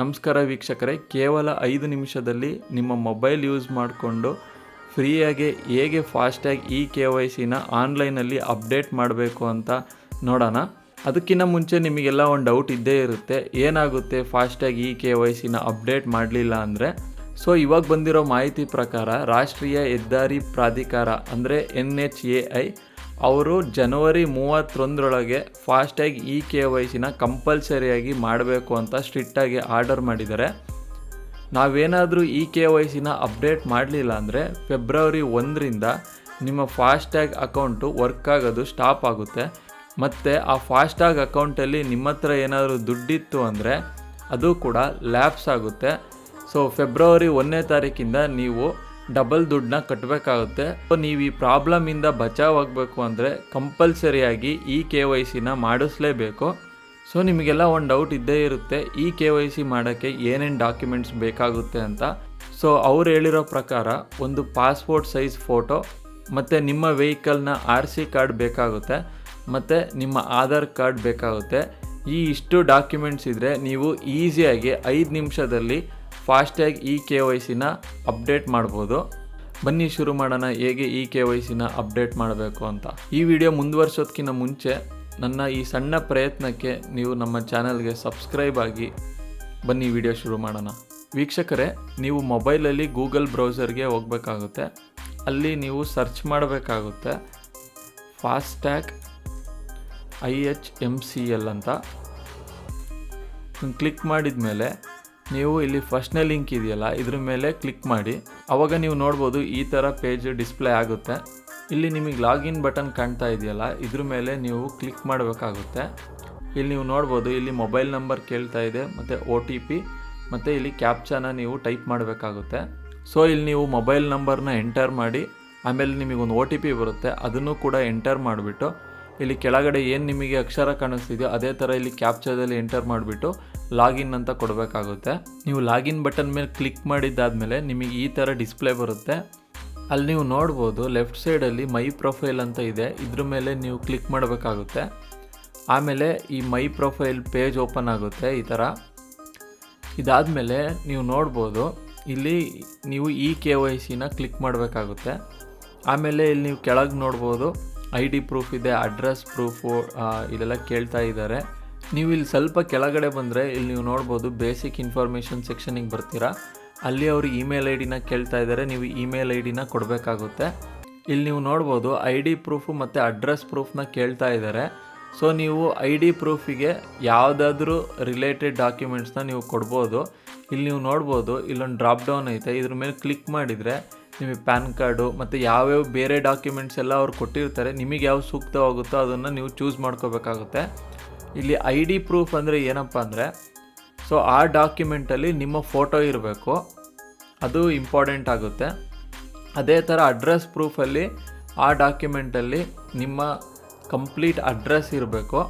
ನಮಸ್ಕಾರ ವೀಕ್ಷಕರೇ, ಕೇವಲ ಐದು ನಿಮಿಷದಲ್ಲಿ ನಿಮ್ಮ ಮೊಬೈಲ್ ಯೂಸ್ ಮಾಡಿಕೊಂಡು ಫ್ರೀಯಾಗಿ ಹೇಗೆ ಫಾಸ್ಟ್ಯಾಗ್ ಇ ಕೆ ವೈ ಸಿನ ಆನ್ಲೈನಲ್ಲಿ ಅಪ್ಡೇಟ್ ಮಾಡಬೇಕು ಅಂತ ನೋಡೋಣ. ಅದಕ್ಕಿಂತ ಮುಂಚೆ ನಿಮಗೆಲ್ಲ ಒಂದು ಡೌಟ್ ಇದ್ದೇ ಇರುತ್ತೆ, ಏನಾಗುತ್ತೆ ಫಾಸ್ಟ್ಯಾಗ್ ಇ ಕೆ ವೈ ಸಿನ ಅಪ್ಡೇಟ್ ಮಾಡಲಿಲ್ಲ ಅಂದರೆ? ಸೊ, ಇವಾಗ ಬಂದಿರೋ ಮಾಹಿತಿ ಪ್ರಕಾರ ರಾಷ್ಟ್ರೀಯ ಹೆದ್ದಾರಿ ಪ್ರಾಧಿಕಾರ ಅಂದರೆ ಎನ್ ಎಚ್ ಎ ಐ ಅವರು ಜನವರಿ ಮೂವತ್ತೊಂದರೊಳಗೆ ಫಾಸ್ಟ್ಯಾಗ್ ಇ ಕೆ ವೈ ಸಿನ ಕಂಪಲ್ಸರಿಯಾಗಿ ಮಾಡಬೇಕು ಅಂತ ಸ್ಟ್ರಿಕ್ಟಾಗಿ ಆರ್ಡರ್ ಮಾಡಿದ್ದಾರೆ. ನಾವೇನಾದರೂ ಇ ಕೆ ವೈ ಸಿನ ಅಪ್ಡೇಟ್ ಮಾಡಲಿಲ್ಲ ಅಂದರೆ ಫೆಬ್ರವರಿ ಒಂದರಿಂದ ನಿಮ್ಮ ಫಾಸ್ಟ್ಯಾಗ್ ಅಕೌಂಟು ವರ್ಕ್ ಆಗೋದು ಸ್ಟಾಪ್ ಆಗುತ್ತೆ. ಮತ್ತು ಆ ಫಾಸ್ಟ್ಯಾಗ್ ಅಕೌಂಟಲ್ಲಿ ನಿಮ್ಮ ಹತ್ರ ಏನಾದರೂ ದುಡ್ಡಿತ್ತು ಅಂದರೆ ಅದು ಕೂಡ ಲ್ಯಾಪ್ಸ್ ಆಗುತ್ತೆ. ಸೊ ಫೆಬ್ರವರಿ ಒಂದನೇ ತಾರೀಕಿಂದ ನೀವು ಡಬಲ್ ದುಡ್ಡನ್ನ ಕಟ್ಟಬೇಕಾಗುತ್ತೆ ನೀವು ಈ ಪ್ರಾಬ್ಲಮಿಂದ ಬಚಾವ್ ಆಗಬೇಕು ಅಂದರೆ ಕಂಪಲ್ಸರಿಯಾಗಿ ಈ ಕೆ ವೈ ಸಿನ ಮಾಡಿಸ್ಲೇಬೇಕು. ಸೊ ನಿಮಗೆಲ್ಲ ಒಂದು ಡೌಟ್ ಇದ್ದೇ ಇರುತ್ತೆ, ಈ ಕೆ ವೈ ಸಿ ಮಾಡೋಕ್ಕೆ ಏನೇನು ಡಾಕ್ಯುಮೆಂಟ್ಸ್ ಬೇಕಾಗುತ್ತೆ ಅಂತ. ಸೊ ಅವ್ರು ಹೇಳಿರೋ ಪ್ರಕಾರ ಒಂದು ಪಾಸ್ಪೋರ್ಟ್ ಸೈಜ್ ಫೋಟೋ ಮತ್ತು ನಿಮ್ಮ ವೆಹಿಕಲ್ನ ಆರ್ ಸಿ ಕಾರ್ಡ್ ಬೇಕಾಗುತ್ತೆ, ಮತ್ತು ನಿಮ್ಮ ಆಧಾರ್ ಕಾರ್ಡ್ ಬೇಕಾಗುತ್ತೆ. ಈ ಇಷ್ಟು ಡಾಕ್ಯುಮೆಂಟ್ಸ್ ಇದ್ದರೆ ನೀವು ಈಸಿಯಾಗಿ ಐದು ನಿಮಿಷದಲ್ಲಿ ಫಾಸ್ಟ್ಯಾಗ್ ಇ ಕೆ ವೈ ಸಿನ ಅಪ್ಡೇಟ್ ಮಾಡ್ಬೋದು. ಬನ್ನಿ ಶುರು ಮಾಡೋಣ, ಹೇಗೆ ಇ ಕೆ ವೈ ಸಿನ ಅಪ್ಡೇಟ್ ಮಾಡಬೇಕು ಅಂತ. ಈ ವಿಡಿಯೋ ಮುಂದುವರ್ಸೋದಕ್ಕಿಂತ ಮುಂಚೆ ನನ್ನ ಈ ಸಣ್ಣ ಪ್ರಯತ್ನಕ್ಕೆ ನೀವು ನಮ್ಮ ಚಾನಲ್ಗೆ ಸಬ್ಸ್ಕ್ರೈಬ್ ಆಗಿ ಬನ್ನಿ ವಿಡಿಯೋ ಶುರು ಮಾಡೋಣ. ವೀಕ್ಷಕರೇ, ನೀವು ಮೊಬೈಲಲ್ಲಿ ಗೂಗಲ್ ಬ್ರೌಸರ್ಗೆ ಹೋಗಬೇಕಾಗುತ್ತೆ. ಅಲ್ಲಿ ನೀವು ಸರ್ಚ್ ಮಾಡಬೇಕಾಗುತ್ತೆ. FASTag I H M C L ಅಂತ. ಕ್ಲಿಕ್ ಮಾಡಿದ ಮೇಲೆ ನೀವು ಇಲ್ಲಿ ಫಸ್ಟ್ನೇ ಲಿಂಕ್ ಇದೆಯಲ್ಲ, ಇದ್ರ ಮೇಲೆ ಕ್ಲಿಕ್ ಮಾಡಿ. ಅವಾಗ ನೀವು ನೋಡ್ಬೋದು ಈ ಥರ ಪೇಜ್ ಡಿಸ್ಪ್ಲೇ ಆಗುತ್ತೆ. ಇಲ್ಲಿ ನಿಮಗೆ ಲಾಗಿನ್ ಬಟನ್ ಕಾಣ್ತಾ ಇದೆಯಲ್ಲ, ಇದ್ರ ಮೇಲೆ ನೀವು ಕ್ಲಿಕ್ ಮಾಡಬೇಕಾಗುತ್ತೆ. ಇಲ್ಲಿ ನೀವು ನೋಡ್ಬೋದು, ಇಲ್ಲಿ ಮೊಬೈಲ್ ನಂಬರ್ ಕೇಳ್ತಾ ಇದೆ, ಮತ್ತು ಒ ಟಿ ಪಿ ಮತ್ತು ಇಲ್ಲಿ ಕ್ಯಾಪ್ಚಾನ ನೀವು ಟೈಪ್ ಮಾಡಬೇಕಾಗುತ್ತೆ. ಸೊ ಇಲ್ಲಿ ನೀವು ಮೊಬೈಲ್ ನಂಬರ್ನ ಎಂಟರ್ ಮಾಡಿ, ಆಮೇಲೆ ನಿಮಗೊಂದು ಒ ಟಿ ಪಿ ಬರುತ್ತೆ, ಅದನ್ನು ಕೂಡ ಎಂಟರ್ ಮಾಡಿಬಿಟ್ಟು ಇಲ್ಲಿ ಕೆಳಗಡೆ ಏನು ನಿಮಗೆ ಅಕ್ಷರ ಕಾಣಿಸ್ತಿದೆಯೋ ಅದೇ ಥರ ಇಲ್ಲಿ ಕ್ಯಾಪ್ಚಾದಲ್ಲಿ ಎಂಟರ್ ಮಾಡಿಬಿಟ್ಟು ಲಾಗಿನ್ ಅಂತ ಕೊಡಬೇಕಾಗುತ್ತೆ. ನೀವು ಲಾಗಿನ್ ಬಟನ್ ಮೇಲೆ ಕ್ಲಿಕ್ ಮಾಡಿದ್ದಾದಮೇಲೆ ನಿಮಗೆ ಈ ಥರ ಡಿಸ್ಪ್ಲೇ ಬರುತ್ತೆ. ಅಲ್ಲಿ ನೀವು ನೋಡ್ಬೋದು ಲೆಫ್ಟ್ ಸೈಡಲ್ಲಿ ಮೈ ಪ್ರೊಫೈಲ್ ಅಂತ ಇದೆ. ಇದ್ರ ಮೇಲೆ ನೀವು ಕ್ಲಿಕ್ ಮಾಡಬೇಕಾಗುತ್ತೆ. ಆಮೇಲೆ ಈ ಮೈ ಪ್ರೊಫೈಲ್ ಪೇಜ್ ಓಪನ್ ಆಗುತ್ತೆ ಈ ಥರ ಇದಾದಮೇಲೆ ನೀವು ನೋಡ್ಬೋದು ಇಲ್ಲಿ ನೀವು ಇ ಕೆ ವೈ ಸಿನ ಕ್ಲಿಕ್ ಮಾಡಬೇಕಾಗುತ್ತೆ. ಆಮೇಲೆ ಇಲ್ಲಿ ನೀವು ಕೆಳಗೆ ನೋಡ್ಬೋದು ಐ ಡಿ ಪ್ರೂಫ್ ಇದೆ, ಅಡ್ರೆಸ್ ಪ್ರೂಫು ಇದೆಲ್ಲ ಕೇಳ್ತಾ ಇದ್ದಾರೆ. ನೀವು ಇಲ್ಲಿ ಸ್ವಲ್ಪ ಕೆಳಗಡೆ ಬಂದರೆ ಇಲ್ಲಿ ನೀವು ನೋಡ್ಬೋದು ಬೇಸಿಕ್ ಇನ್ಫಾರ್ಮೇಷನ್ ಸೆಕ್ಷನಿಗೆ ಬರ್ತೀರಾ. ಅಲ್ಲಿ ಅವರು ಇಮೇಲ್ ಐ ಡಿನ ಕೇಳ್ತಾ ಇದ್ದಾರೆ, ನೀವು ಇಮೇಲ್ ಐ ಡಿನ ಕೊಡಬೇಕಾಗುತ್ತೆ. ಇಲ್ಲಿ ನೀವು ನೋಡ್ಬೋದು ಐ ಡಿ ಪ್ರೂಫು ಮತ್ತು ಅಡ್ರೆಸ್ ಪ್ರೂಫ್ನ ಕೇಳ್ತಾ ಇದ್ದಾರೆ. ಸೊ ನೀವು ಐ ಡಿ ಪ್ರೂಫಿಗೆ ಯಾವುದಾದ್ರೂ ರಿಲೇಟೆಡ್ ಡಾಕ್ಯುಮೆಂಟ್ಸ್ನ ನೀವು ಕೊಡ್ಬೋದು. ಇಲ್ಲಿ ನೀವು ನೋಡ್ಬೋದು ಇಲ್ಲೊಂದು ಡ್ರಾಪ್ ಡೌನ್ ಐತೆ, ಇದ್ರ ಮೇಲೆ ಕ್ಲಿಕ್ ಮಾಡಿದರೆ ನಿಮಗೆ ಪ್ಯಾನ್ ಕಾರ್ಡು ಮತ್ತು ಯಾವ್ಯಾವ ಬೇರೆ ಡಾಕ್ಯುಮೆಂಟ್ಸ್ ಎಲ್ಲ ಅವ್ರು ಕೊಟ್ಟಿರ್ತಾರೆ, ನಿಮಗೆ ಯಾವ ಸೂಕ್ತವಾಗುತ್ತೋ ಅದನ್ನು ನೀವು ಚೂಸ್ ಮಾಡ್ಕೋಬೇಕಾಗುತ್ತೆ. ಇಲ್ಲಿ ಐ ಡಿ ಪ್ರೂಫ್ ಅಂದರೆ ಏನಪ್ಪ ಅಂದರೆ ಸೊ ಆ ಡಾಕ್ಯುಮೆಂಟಲ್ಲಿ ನಿಮ್ಮ ಫೋಟೋ ಇರಬೇಕು, ಅದು ಇಂಪಾರ್ಟೆಂಟ್ ಆಗುತ್ತೆ. ಅದೇ ಥರ ಅಡ್ರೆಸ್ ಪ್ರೂಫಲ್ಲಿ ಆ ಡಾಕ್ಯುಮೆಂಟಲ್ಲಿ ನಿಮ್ಮ ಕಂಪ್ಲೀಟ್ ಅಡ್ರೆಸ್ ಇರಬೇಕು.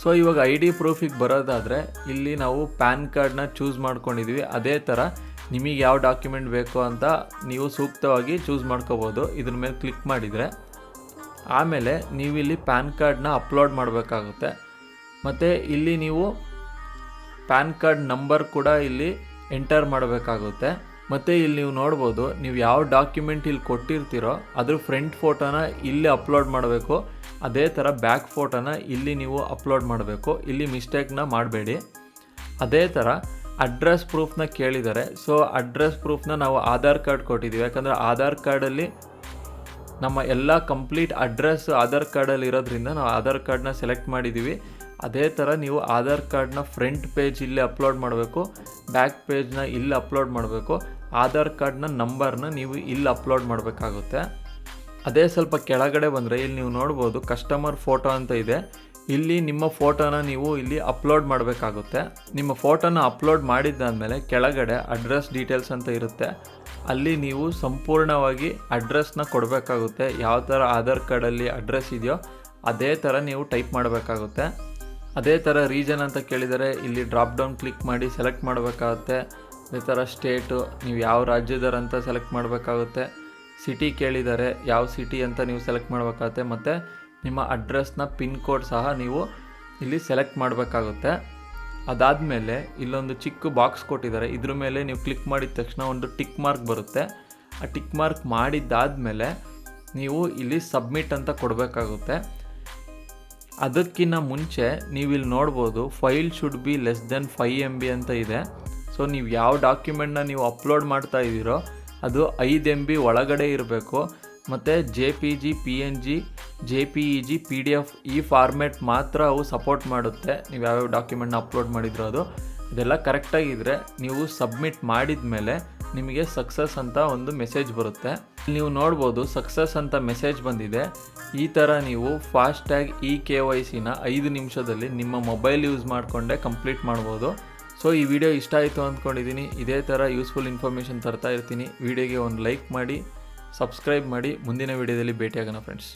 ಸೊ ಇವಾಗ ಐ ಡಿ ಪ್ರೂಫಿಗೆ ಬರೋದಾದರೆ, ಇಲ್ಲಿ ನಾವು ಪ್ಯಾನ್ ಕಾರ್ಡನ್ನ ಚೂಸ್ ಮಾಡ್ಕೊಂಡಿದ್ದೀವಿ ಅದೇ ಥರ ನಿಮಗೆ ಯಾವ ಡಾಕ್ಯುಮೆಂಟ್ ಬೇಕು ಅಂತ ನೀವು ಸೂಕ್ತವಾಗಿ ಚೂಸ್ ಮಾಡ್ಕೋಬೋದು. ಇದ್ರ ಮೇಲೆ ಕ್ಲಿಕ್ ಮಾಡಿದರೆ ಆಮೇಲೆ ನೀವು ಇಲ್ಲಿ ಪ್ಯಾನ್ ಕಾರ್ಡ್ನ ಅಪ್ಲೋಡ್ ಮಾಡಬೇಕಾಗುತ್ತೆ. ಮತ್ತು ಇಲ್ಲಿ ನೀವು ಪ್ಯಾನ್ ಕಾರ್ಡ್ ನಂಬರ್ ಕೂಡ ಇಲ್ಲಿ ಎಂಟರ್ ಮಾಡಬೇಕಾಗುತ್ತೆ. ಮತ್ತು ಇಲ್ಲಿ ನೀವು ನೋಡ್ಬೋದು, ನೀವು ಯಾವ ಡಾಕ್ಯುಮೆಂಟ್ ಇಲ್ಲಿ ಕೊಟ್ಟಿರ್ತೀರೋ ಅದ್ರ ಫ್ರಂಟ್ ಫೋಟೋನ ಇಲ್ಲಿ ಅಪ್ಲೋಡ್ ಮಾಡಬೇಕು. ಅದೇ ಥರ ಬ್ಯಾಕ್ ಫೋಟೋನ ಇಲ್ಲಿ ನೀವು ಅಪ್ಲೋಡ್ ಮಾಡಬೇಕು. ಇಲ್ಲಿ ಮಿಸ್ಟೇಕ್ನ ಮಾಡಬೇಡಿ. ಅದೇ ಥರ ಅಡ್ರೆಸ್ ಪ್ರೂಫ್ನ ಕೇಳಿದ್ದಾರೆ. ಸೊ ಅಡ್ರೆಸ್ ಪ್ರೂಫ್ನ ನಾವು ಆಧಾರ್ ಕಾರ್ಡ್ ಕೊಟ್ಟಿದ್ದೀವಿ. ಯಾಕಂದರೆ ಆಧಾರ್ ಕಾರ್ಡಲ್ಲಿ ನಮ್ಮ ಎಲ್ಲ ಕಂಪ್ಲೀಟ್ ಅಡ್ರೆಸ್ ಆಧಾರ್ ಕಾರ್ಡಲ್ಲಿ ಇರೋದ್ರಿಂದ ನಾವು ಆಧಾರ್ ಕಾರ್ಡ್ನ ಸೆಲೆಕ್ಟ್ ಮಾಡಿದ್ದೀವಿ. ಅದೇ ಥರ ನೀವು ಆಧಾರ್ ಕಾರ್ಡ್ನ ಫ್ರಂಟ್ ಪೇಜ್ ಇಲ್ಲಿ ಅಪ್ಲೋಡ್ ಮಾಡಬೇಕು. ಬ್ಯಾಕ್ ಪೇಜ್ನ ಇಲ್ಲಿ ಅಪ್ಲೋಡ್ ಮಾಡಬೇಕು. ಆಧಾರ್ ಕಾರ್ಡ್ನ ನಂಬರ್ನ ನೀವು ಇಲ್ಲಿ ಅಪ್ಲೋಡ್ ಮಾಡಬೇಕಾಗುತ್ತೆ. ಅದೇ ಸ್ವಲ್ಪ ಕೆಳಗಡೆ ಬಂದರೆ ಇಲ್ಲಿ ನೀವು ನೋಡ್ಬೋದು ಕಸ್ಟಮರ್ ಫೋಟೋ ಅಂತ ಇದೆ. ಇಲ್ಲಿ ನಿಮ್ಮ ಫೋಟೋನ ನೀವು ಇಲ್ಲಿ ಅಪ್ಲೋಡ್ ಮಾಡಬೇಕಾಗುತ್ತೆ. ನಿಮ್ಮ ಫೋಟೋನ ಅಪ್ಲೋಡ್ ಮಾಡಿದ್ದಾದಮೇಲೆ ಕೆಳಗಡೆ ಅಡ್ರೆಸ್ ಡೀಟೇಲ್ಸ್ ಅಂತ ಇರುತ್ತೆ. ಅಲ್ಲಿ ನೀವು ಸಂಪೂರ್ಣವಾಗಿ ಅಡ್ರೆಸ್ನ ಕೊಡಬೇಕಾಗುತ್ತೆ. ಯಾವ ಥರ ಆಧಾರ್ ಕಾರ್ಡಲ್ಲಿ ಅಡ್ರೆಸ್ ಇದೆಯೋ ಅದೇ ಥರ ನೀವು ಟೈಪ್ ಮಾಡಬೇಕಾಗುತ್ತೆ. ಅದೇ ಥರ ರೀಜನ್ ಅಂತ ಕೇಳಿದರೆ ಇಲ್ಲಿ ಡ್ರಾಪ್ ಡೌನ್ ಕ್ಲಿಕ್ ಮಾಡಿ ಸೆಲೆಕ್ಟ್ ಮಾಡಬೇಕಾಗುತ್ತೆ. ಅದೇ ಥರ ಸ್ಟೇಟು ನೀವು ಯಾವ ರಾಜ್ಯದವ್ರು ಅಂತ ಸೆಲೆಕ್ಟ್ ಮಾಡಬೇಕಾಗುತ್ತೆ. ಸಿಟಿ ಕೇಳಿದರೆ ಯಾವ ಸಿಟಿ ಅಂತ ನೀವು ಸೆಲೆಕ್ಟ್ ಮಾಡಬೇಕಾಗುತ್ತೆ. ಮತ್ತು ನಿಮ್ಮ ಅಡ್ರೆಸ್ನ ಪಿನ್ ಕೋಡ್ ಸಹ ನೀವು ಇಲ್ಲಿ ಸೆಲೆಕ್ಟ್ ಮಾಡಬೇಕಾಗುತ್ತೆ. ಅದಾದ ಮೇಲೆ ಇಲ್ಲೊಂದು ಚಿಕ್ಕ ಬಾಕ್ಸ್ ಕೊಟ್ಟಿದ್ದಾರೆ. ಇದ್ರ ಮೇಲೆ ನೀವು ಕ್ಲಿಕ್ ಮಾಡಿದ ತಕ್ಷಣ ಒಂದು ಟಿಕ್ ಮಾರ್ಕ್ ಬರುತ್ತೆ. ಆ ಟಿಕ್ ಮಾರ್ಕ್ ಮಾಡಿದ್ದಾದಮೇಲೆ ನೀವು ಇಲ್ಲಿ ಸಬ್ಮಿಟ್ ಅಂತ ಕೊಡಬೇಕಾಗುತ್ತೆ. ಅದಕ್ಕಿಂತ ಮುಂಚೆ ನೀವು ಇಲ್ಲಿ ನೋಡ್ಬೋದು, file should be less than five M B ಅಂತ ಇದೆ. ಸೊ ನೀವು ಯಾವ ಡಾಕ್ಯುಮೆಂಟ್ನ ನೀವು ಅಪ್ಲೋಡ್ ಮಾಡ್ತಾ ಇದ್ದೀರೋ, ಅದು ಐದು ಎಂ ಬಿ ಒಳಗಡೆ ಇರಬೇಕು. ಮತ್ತು J P G, P N G, J P E G, P D F ಈ ಫಾರ್ಮೇಟ್ ಮಾತ್ರ ಅವು ಸಪೋರ್ಟ್ ಮಾಡುತ್ತೆ. ನೀವು ಯಾವ್ಯಾವ ಡಾಕ್ಯುಮೆಂಟ್ನ ಅಪ್ಲೋಡ್ ಮಾಡಿದ್ರು ಅದು. ಇದೆಲ್ಲ ಕರೆಕ್ಟಾಗಿದ್ದರೆ ನೀವು ಸಬ್ಮಿಟ್ ಮಾಡಿದ ಮೇಲೆ ನಿಮಗೆ ಸಕ್ಸಸ್ ಅಂತ ಒಂದು ಮೆಸೇಜ್ ಬರುತ್ತೆ. ನೀವು ನೋಡ್ಬೋದು ಸಕ್ಸಸ್ ಅಂತ ಮೆಸೇಜ್ ಬಂದಿದೆ. ಈ ಥರ ನೀವು ಫಾಸ್ಟ್ಯಾಗ್ ಇ ಕೆ ವೈ ಸಿನ ಐದು ನಿಮಿಷದಲ್ಲಿ ನಿಮ್ಮ ಮೊಬೈಲ್ ಯೂಸ್ ಮಾಡಿಕೊಂಡೇ ಕಂಪ್ಲೀಟ್ ಮಾಡ್ಬೋದು. ಸೊ ಈ ವಿಡಿಯೋ ಇಷ್ಟ ಆಯಿತು ಅಂದ್ಕೊಂಡಿದ್ದೀನಿ ಇದೇ ಥರ ಯೂಸ್ಫುಲ್ ಇನ್ಫಾರ್ಮೇಷನ್ ತರ್ತಾ ಇರ್ತೀನಿ. ವಿಡಿಯೋಗೆ ಒಂದು ಲೈಕ್ ಮಾಡಿ. ಸಬ್ಸ್ಕ್ರೈಬ್ ಮಾಡಿ ಮುಂದಿನ ವಿಡಿಯೋದಲ್ಲಿ ಭೇಟಿಯಾಗೋಣ ಫ್ರೆಂಡ್ಸ್